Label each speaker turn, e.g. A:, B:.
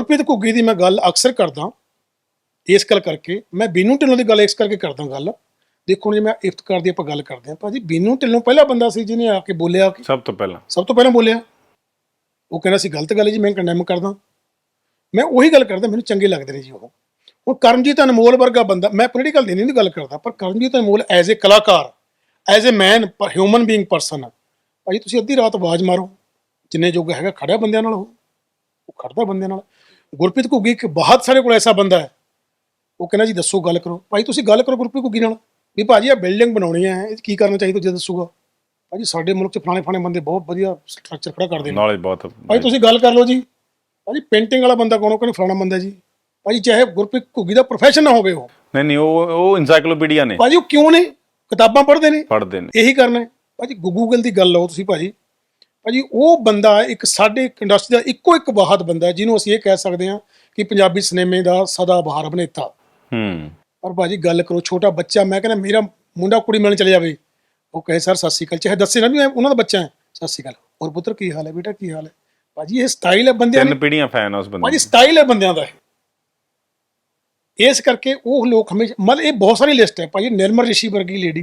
A: ਗੁਰਪ੍ਰੀਤ ਘੁੱਗੀ ਦੀ ਮੈਂ ਗੱਲ ਅਕਸਰ ਕਰਦਾ ਇਸ ਗੱਲ ਕਰਕੇ ਮੈਂ ਬੀਨੂ ਢਿੱਲੋਂ ਦੀ ਗੱਲ ਇਸ ਕਰਕੇ ਕਰਦਾ ਗੱਲ। ਦੇਖੋ ਜੇ ਮੈਂ ਇਫਤਕਾਰ ਦੀ ਆਪਾਂ ਗੱਲ ਕਰਦੇ ਹਾਂ ਭਾਜੀ ਬੀਨੂ ਢਿੱਲੋਂ ਪਹਿਲਾ ਬੰਦਾ ਸੀ ਜਿਹਨੇ ਆ ਕੇ ਬੋਲਿਆ ਕਿ
B: ਸਭ ਤੋਂ ਪਹਿਲਾਂ।
A: ਸਭ ਤੋਂ ਪਹਿਲਾਂ ਬੋਲਿਆ। ਉਹ ਕਹਿੰਦਾ ਸੀ ਗਲਤ ਗੱਲ ਹੈ ਜੀ ਮੈਂ ਕੰਡੈਮ ਕਰਦਾ। ਮੈਂ ਉਹੀ ਗੱਲ ਕਰਦਾ ਮੈਨੂੰ ਚੰਗੇ ਲੱਗਦੇ ਨੇ ਜੀ ਉਹ। ਹੁਣ ਕਰਮਜੀਤ ਅਨਮੋਲ ਵਰਗਾ ਬੰਦਾ ਮੈਂ ਪੋਲੀਟੀਕਲ ਦੀ ਨਹੀਂ ਗੱਲ ਕਰਦਾ ਪਰ ਕਰਮਜੀਤ ਅਨਮੋਲ ਐਜ਼ ਅ ਕਲਾਕਾਰ as a man human being person ਭਾਜੀ ਤੁਸੀਂ ਅੱਧੀ ਰਾਤ ਆਵਾਜ਼ ਮਾਰੋ ਜਿੰਨੇ ਜੋਗਾ ਹੈਗਾ ਖੜਿਆ ਬੰਦਿਆਂ ਨਾਲ ਉਹ। ਉਹ ਖੜਦਾ ਬੰਦਿਆਂ ਨਾਲ। ਗੁਰਪ੍ਰੀਤ ਘੁੱਗੀ ਇੱਕ ਬਹੁਤ ਸਾਰੇ ਕੋਲ ਐਸਾ ਬੰਦਾ ਹੈ। ਉਹ ਕਹਿੰਦਾ ਜੀ ਦੱਸੋ ਗੱਲ ਕਰੋ। ਭਾਈ ਤੁਸੀਂ ਗੱਲ ਕਰੋ ਗੁਰਪ੍ਰੀਤ ਘੁੱਗੀ ਨਾਲ। ਵੀ ਭਾਜੀ ਇਹ ਬਿਲਡਿੰਗ ਬਣਾਉਣੀ ਹੈ ਇਹ 'ਚ ਕੀ ਕਰਨਾ ਚਾਹੀਦਾ ਜੇ ਦੱਸੂਗਾ। ਭਾਜੀ ਸਾਡੇ ਮੁਲਕ 'ਚ ਫਲਾਣੇ ਫਲਾਣੇ ਬੰਦੇ ਬਹੁਤ ਵਧੀਆ ਸਟਰਕਚਰ ਖੜਾ ਕਰਦੇ ਨੇ।
B: ਨੌਲੇਜ ਬਹੁਤ
A: ਭਾਈ ਤੁਸੀਂ ਗੱਲ ਕਰ ਲਓ ਜੀ। ਭਾਜੀ ਪੇਂਟਿੰਗ ਵਾਲਾ ਬੰਦਾ ਕੌਣ ਉਹ ਕਹਿੰਦੇ ਫਲਾਣਾ ਬੰਦਾ ਜੀ। ਭਾਜੀ ਚਾਹੇ ਗੁਰਪ੍ਰੀਤ ਘੁੱਗੀ ਦਾ ਪ੍ਰੋਫੈਸ਼ਨ ਨਾ ਹੋਵੇ ਉਹ।
B: ਨਹੀਂ ਨਹੀਂ ਉਹ ਉਹ ਇਨਸਾਈਕਲੋਪੀਡੀਆ ਨੇ।
A: ਭਾਜੀ ਉਹ ਕਿਉਂ ਨੇ? ਕਿਤਾਬਾਂ ਪੜ੍ਹਦੇ ਨੇ।
B: ਪੜ੍ਹਦੇ ਨੇ।
A: ਇਹੀ ਕਰਨਾ ਹੈ। ਭਾਜੀ ਗੂਗਲ ਦੀ ਗੱਲ ਲਓ ਤੁਸੀਂ ਭਾਜੀ। ਭਾਜੀ ਉਹ ਬੰਦਾ ਇੱਕ ਸਾਡੇ ਇੰਡਸਟਰੀ ਦਾ ਇੱਕੋ ਇੱਕ ਵਾਹਦ ਬੰਦਾ ਜਿਹਨੂੰ ਅਸੀਂ ਇਹ ਕਹਿ ਸਕਦੇ ਹਾਂ ਕਿ ਪੰਜਾਬੀ ਸਿਨੇਮੇ ਦਾ ਸਦਾ ਬਹਾਰ ਅਭਿਨੇਤਾ।
B: ਹੂੰ।
A: ਪਰ ਭਾਜੀ ਗੱਲ ਕਰੋ ਛੋਟਾ ਬੱਚਾ ਮੈਂ ਕਹਿੰਦਾ ਮੇਰਾ ਮੁੰਡਾ ਕੁੜੀ ਮਿਲਣ ਚਲੇ ਜਾਵੇ। ਉਹ ਕਹੇ ਸਰ ਸਤਿ ਸ਼੍ਰੀ ਅਕਾਲ। ਚਾਹੇ ਦੱਸੇ ਨਾ ਵੀ ਉਹਨਾਂ ਦਾ ਬੱਚਾ ਹੈ। ਸਤਿ ਸ਼੍ਰੀ ਅਕਾਲ। ਹੋਰ ਪੁੱਤਰ ਕੀ ਹਾਲ ਹੈ ਬੇਟਾ? ਕੀ ਹਾਲ ਹੈ? ਭਾਜੀ ਇਹ ਸਟਾਈਲ ਹੈ ਬੰਦਿਆਂ
B: ਤਿੰਨ
A: ਦੀ।
B: ਪੀੜ੍ਹੀਆਂ ਫੈਨ ਉਸ ਬੰਦੇ
A: ਭਾਜੀ ਸਟਾਈਲ ਹੈ ਬੰਦਿਆਂ ਦਾ। ਇਸ ਕਰਕੇ ਉਹ ਲੋਕ ਹਮੇਸ਼ਾ ਮਤਲਬ ਇਹ ਬਹੁਤ ਸਾਰੀ ਲਿਸਟ ਹੈ। ਭਾਜੀ ਨਿਰਮਲ ਰਿਸ਼ੀ ਵਰਗੀ ਲੇਡੀ